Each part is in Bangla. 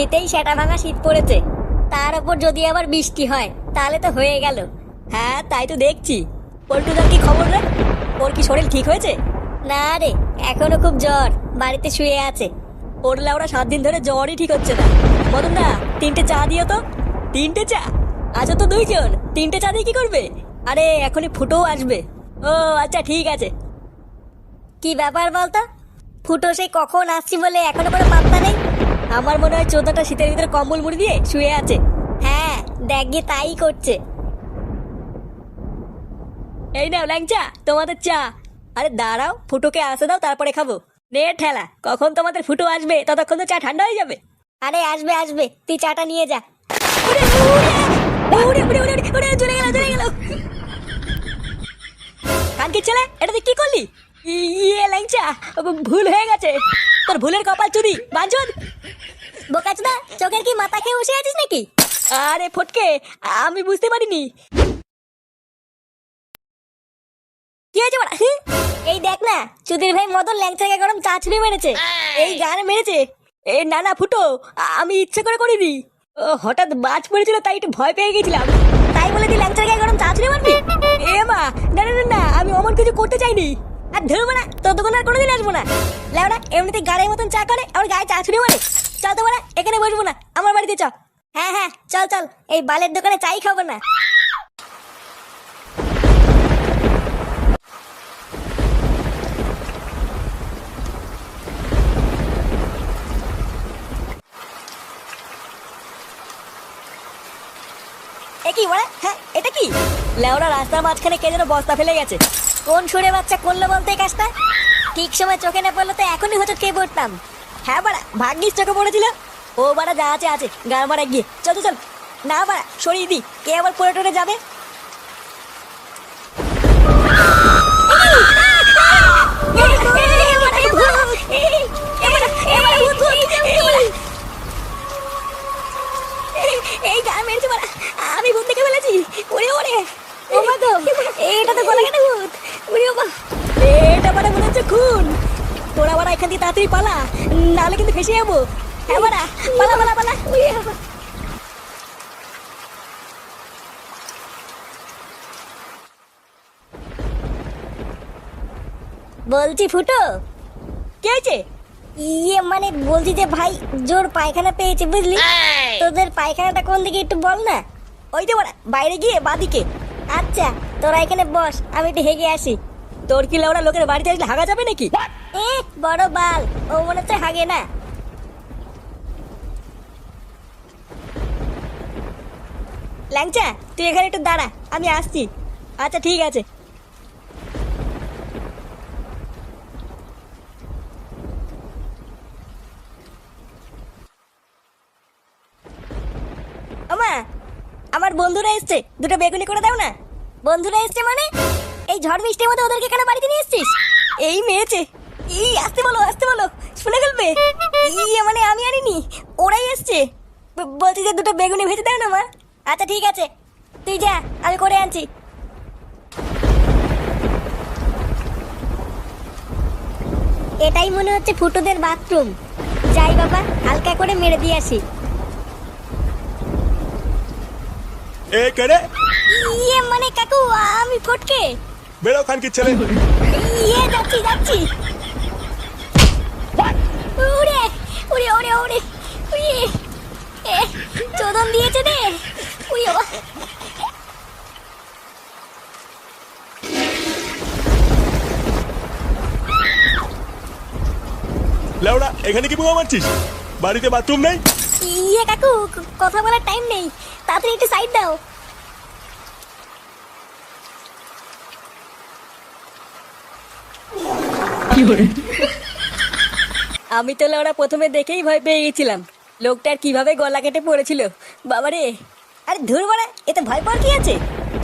এমনিতেই সেটা ভাঙা শীত পড়েছে। তার উপর যদি আবার বৃষ্টি হয়, তাহলে তো হয়ে গেল। হ্যাঁ তাই তো দেখছি। পল্টুদার কি খবর রে? ওর কি শরীর ঠিক হয়েছে? না রে, এখনও খুব জ্বর, বাড়িতে শুয়ে আছে। ওর লাউরা সাত দিন ধরে জ্বরই ঠিক হচ্ছে না। বলুন দা তিনটে চা দিও তো। তিনটে চা? আছো তো দুইজন। তিনটে চা দিয়ে কি করবে? আরে, এখনই ফুটোও আসবে। ও আচ্ছা ঠিক আছে। কি ব্যাপার বলতো? ফুটো সেই কখন আসছি বলে এখনও কোনো পাত্তা নেই আমার মনে হয় চোদ্দটা শীতের ভিতরে কম্বল মুড়ি দিয়ে শুয়ে আছে হ্যাঁ দেখ গিয়ে তাই করছে এই নাও ল্যাংচা তোমাদের চা আরে দাঁড়াও ফুটোকে আসে দাও তারপরে খাব নে ঠেলা কখন তোমাদের ফুটো আসবে ততক্ষণ তো চা ঠান্ডা হয়ে যাবে আরে আসবে আসবে তুই চাটা নিয়ে যা চলে গেল চলে গেল কানকির ছেলে এটা তুই কি করলি ইয়ে ল্যাংচা ভুল হয়ে গেছে। তোর ভুলের কপাল চুরি বাঞ্চন বোকাচুদা চোখের কি মাথা খেয়ে বসে আছিস নাকি? আরে ফটকে আমি বুঝতে পারিনি। কি হয়েছে এই দেখ না চুদির ভাই মদন ল্যাংচাকে গরম চা ছুড়ে মেরেছে। এই গান মেরেছে। এ না না ফুটো আমি ইচ্ছে করে করিনি। হঠাৎ বাজ পড়েছিল তাই একটু ভয় পেয়ে গেছিলাম। তাই বলে তুই ল্যাংচাকে গরম চা ছুড়ে মারবি? এ মা না না, না আমি অমন কিছু করতে চাইনি। আর ধরবো না আর কোনোদিন আসব না। এমনিতে গাড়ির মতন চা করে আমার গায়ে চা চল তো এখানে বসবো না, আমার বাড়িতে চ হ্যাঁ হ্যাঁ চল চল, এই বালের দোকানে চাই খাব না। কি বলে হ্যাঁ এটা কি? লেওরা রাস্তার মাঝখানে কে যেন বস্তা ফেলে গেছে। কোন সুরে বাচ্চা করল বলতে কাজটা ঠিক সময় চোখে না পড়লে তো এখনই হয়তো কে পড়তাম হ্যাঁ বাড়া ভাগ্যিস চোখে পড়েছিল ও বাড়া যা আছে আছে গান বাড়া গিয়ে চল চল না বাড়া সরিয়ে দি কে আবার পড়ে টরে যাবে এই গান মেরেছে বলা আমি ভূত দেখে ফেলেছি ওরে ওরে ও মা গো এটা তো গলা কাটা ভূত ওরে ও মা এটা বাড়া মনে হচ্ছে খুন তোরা বাড়া এখান থেকে তাড়াতাড়ি পালা নাহলে কিন্তু ফেসে যাব। হ্যাঁ বাড়া পালা পালা পালা। বলছি ফুটো কে হয়েছে? ইয়ে মানে বলছি যে ভাই জোর পায়খানা পেয়েছে বুঝলি? তোদের পায়খানাটা কোন দিকে একটু বল না। ওই তো বাইরে গিয়ে বাদিকে। আচ্ছা তোরা এখানে বস আমি একটু হেগে আসি। তোর কি লেওড়া লোকের বাড়িতে আসলে হাগা যাবে নাকি? এ বড় বাল ও মনে হচ্ছে হাগে না। ল্যাংচা তুই এখানে একটু দাঁড়া আমি আসছি। আচ্ছা ঠিক আছে। আমা আমার বন্ধুরা এসছে। দুটো বেগুনি করে দাও না। বন্ধুরা এসছে মানে? এই ঝড় বৃষ্টির মধ্যে ওদেরকে কেন বাড়িতে নিয়ে এসছিস? এই মেয়েছে। এই আসতে বলো আসতে বলো শুনে ফেলবে? এই মানে আমি আনিনি ওরাই এসছে। বলছি যে দুটো বেগুনি ভেজে দাও না মা। আচ্ছা ঠিক আছে। তুই যা আমি করে আনছি। এটাই মনে হচ্ছে ফুটোদের বাথরুম। যাই বাবা হালকা করে মেরে দিয়ে আসি। এ কেড়ে ইয়ে মানে কাকু আমি ফটকে। বেরো খানকির ছেলে। ইয়ে যাচ্ছি যাচ্ছি। উড়ে উড়ে উড়ে উড়ে। উড়ে এ চোদন দিয়েছে রে উড়ে বাবা। লেওড়া এখানে কি বোমা মারছিস? বাড়িতে বাথরুম নেই? ইয়ে কাকু কথা বলার টাইম নেই। তাড়াতাড়ি একটু সাইড দাও। আমি তো ওরা প্রথমে দেখেই ভয় পেয়ে গেছিলাম। লোকটার কীভাবে গলা কেটে পড়েছিল। বাবারে আরে ধুর বাড়া এতে ভয় পাওয়ার কি আছে?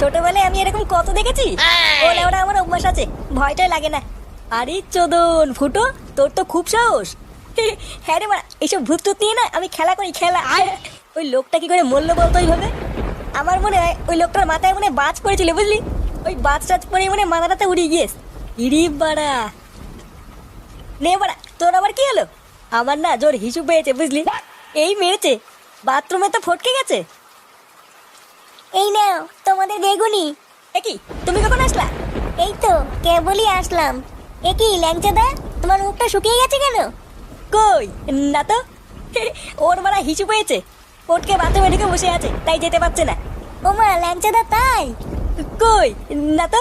ছোটবেলায় আমি এরকম কত দেখেছি? ওরা ওরা আমার অভ্যাস আছে ভয়টাই লাগে না। আরে চোদন ফুটো তোর তো খুব সাহস। হ্যাঁ রে বাড়া এইসব ভূত টুত নিয়ে না আমি খেলা করি খেলা। আয়! ওই লোকটা কি করে মরলো বলতো ওইভাবে? আমার মনে হয় ওই লোকটার মাথায় মনে হয় বাজ পড়েছিল বুঝলি? ওই বাজ টাজ পড়ে মনে হয় মাথাটাতে উড়িয়ে গিয়েস ইরি বাড়া। নে বাড়া তোর আবার কি হলো? আমার না জোর হিসু পেয়েছে বুঝলি? এই মেরেছে বাথরুমে তো ফটকে গেছে। এই নাও তোমাদের বেগুনি। এ কি তুমি কখন আসলা? এই তো কেবলই আসলাম। এ কি ল্যাংচাদা তোমার মুখটা শুকিয়ে গেছে কেন? কই না তো। ওর মারা হিচু পেয়েছে ফটকে বাথরুমে ঢুকে বসে আছে তাই যেতে পারছে না। ওমা ল্যাংচাদা তাই? কই না তো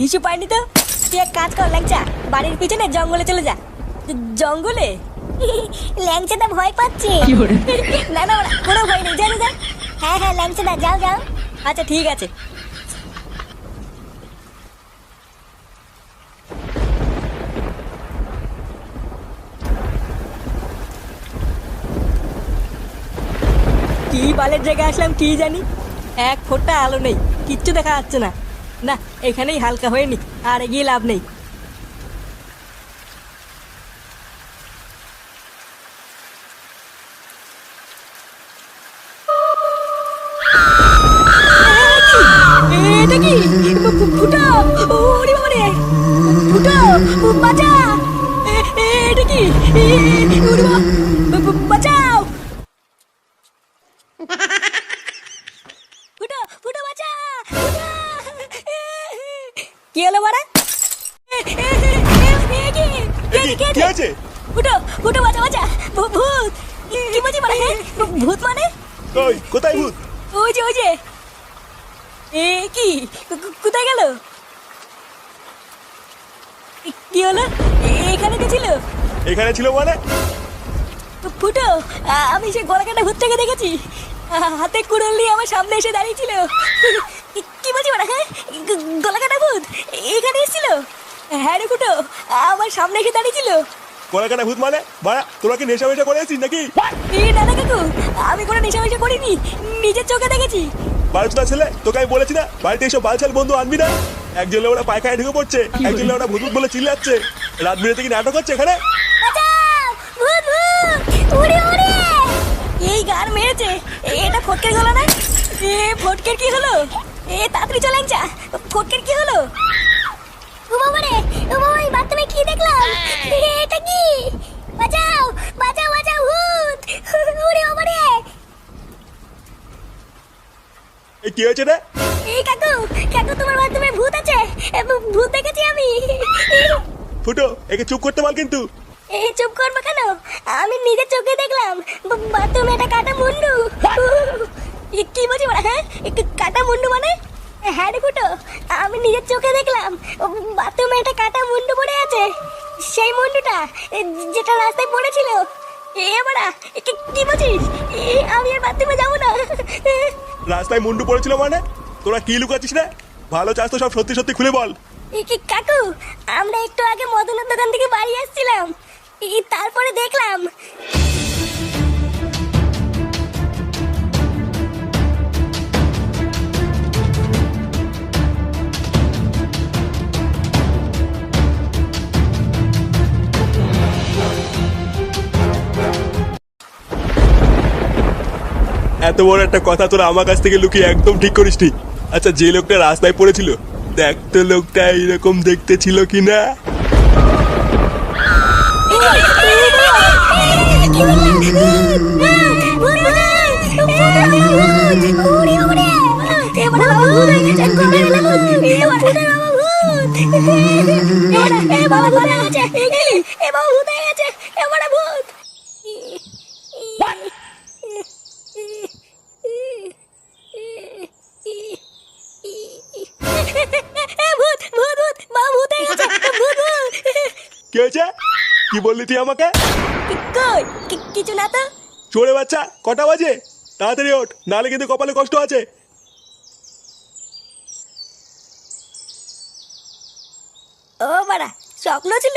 হিসু পাইনি তো। তুই এক কাজ কর ল্যাংচা বাড়ির পিছনে জঙ্গলে চলে যা। জঙ্গলে? ল্যাংচাদা ভয় পাচ্ছে। না না কোনো ভয় নেই জানি যা হ্যাঁ হ্যাঁ ল্যাংচাদা যাও যাও। আচ্ছা ঠিক আছে। কি বালের জায়গায় আসলাম কি জানি? এক ফোঁটা আলো নেই কিচ্ছু দেখা যাচ্ছে না। না এখানেই হালকা হয়নি আর এগিয়ে লাভ নেই। ফুটো ফুটো বাঁচা কি হলো বাড়া? কি কি আছে? ফুটো ফুটো বাঁচা বাঁচা। ভূত। কি- বলছি মানে ভূত মানে? কই কোথায় ভূত? ওই যে ওই যে। এ কি? কোথায় গেল? কি হলো? এখানে কে ছিল? এখানে ছিল মানে? ফুটো আমি সে গলা কাটা ভূতটাকে দেখেছি হাতে কুড়াল নিয়ে আমার সামনে এসে দাঁড়িয়েছিল। কি- বলছি মানে হ্যাঁ? গ- গলা কাটা ভূত এখানে এসেছিল? হ্যাঁ রে ফুটো আমার সামনে এসে দাঁড়িয়েছিল। কলাকাটা ভূত মানে? বাড়া তোরা কি নেশা মেশা করে আছিস নাকি? দাদা কাকু আমি কোনো নেশা মেশা করিনি নিজের চোখে দেখেছি। বারোটা ছেলে তোকে আমি বলেছি না বাড়িতে এসব বালছাল বন্ধু আনবি না। একজন ওরা পায়খানায় ঢুকে পড়ছে একজন ওরা ভূত ভূত বলে চিল্লাচ্ছে। রাত বিরেতে কি নাটক হচ্ছে এখানে? ভূত ভূত উড়ে উড়ে এই গান মেরেছে। এ- এটা ফটকের গলা না এ ফটকের কি হলো? এ তাড়াতাড়ি চলে যা ফটকের কি হলো? ও বাবা রে ও বাবা এই বাথরুমে কি দেখলাম? এটা কি? বাঁচাও বাঁচাও বাঁচাও ভূত! উড়ে বাবা রে এই কি হয়েছে রে? এই কাকু কাকু তোমার বাথরুমে ভূত আছে। এ, ভূত দেখেছি আমি। ফুটো একে চুপ করতে বল কিন্তু। এই চুপ করব আমি নিজের চোখে দেখলাম। বাথরুমে একটা কাটা মুন্ডু। কি বলছি বলা হ্যাঁ? কাটা মুন্ডু মানে? হ্যাঁ রে ফুটো আমি নিজের চোখে দেখলাম। বাথরুমে একটা কাটা মুন্ডু পড়ে আছে। সেই মুন্ডুটা যেটা রাস্তায় পড়েছিল। এ বাড়া এ, কি- বলছিস? এ, আমি আর বাথরুমে যাব না। রাস্তায় মুন্ডু পড়েছিল মানে? তোরা কি লুকাচ্ছিস রে? ভালো চাস তো সব সত্যি সত্যি খুলে বল। কাকু আমরা একটু আগে মদনের দোকান থেকে বাড়ি আসছিলাম। তারপরে দেখলাম। এত বড় একটা কথা তোরা আমার কাছ থেকে লুকিয়ে একদম ঠিক করিস আচ্ছা যে লোকটা রাস্তায় পড়েছিল, দেখ তো লোকটা এইরকম দেখতে ছিল কিনা। কি কি বললি তুই আমাকে? কই? কি- কিছু না তো। চোরে বাচ্চা কটা বাজে? তাড়াতাড়ি ওঠ নাহলে কিন্তু কপালে কষ্ট আছে। ও বাড়া স্বপ্ন ছিল?